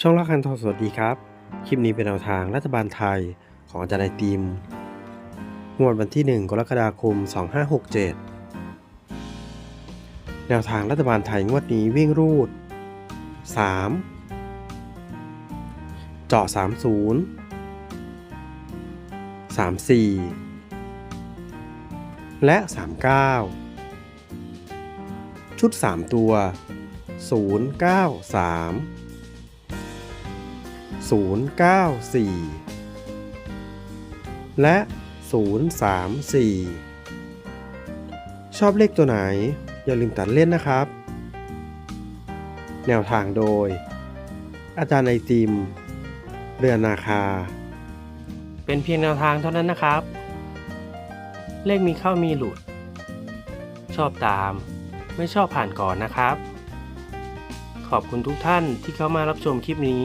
ช่องรักคันทองสวัสดีครับ คลิปนี้เป็นแนวทางรัฐบาลไทยของอาจารย์ไอติมงวดวันที่ 1 กรกฎาคม 2567 แนวทางรัฐบาลไทยงวดนี้วิ่งรูด 3 เจาะ 30 34 และ 39 ชุด 3 ตัว 093 094 และ 034 ชอบเลขตัวไหน อย่าลืมตัดเล่นนะครับ แนวทางโดย อาจารย์ไอติม เรือนนาคา เป็นเพียงแนวทางเท่านั้นนะครับ เลขมีเข้ามีหลุด ชอบตาม ไม่ชอบผ่านก่อนนะครับขอบคุณทุกท่านที่เข้ามารับชมคลิปนี้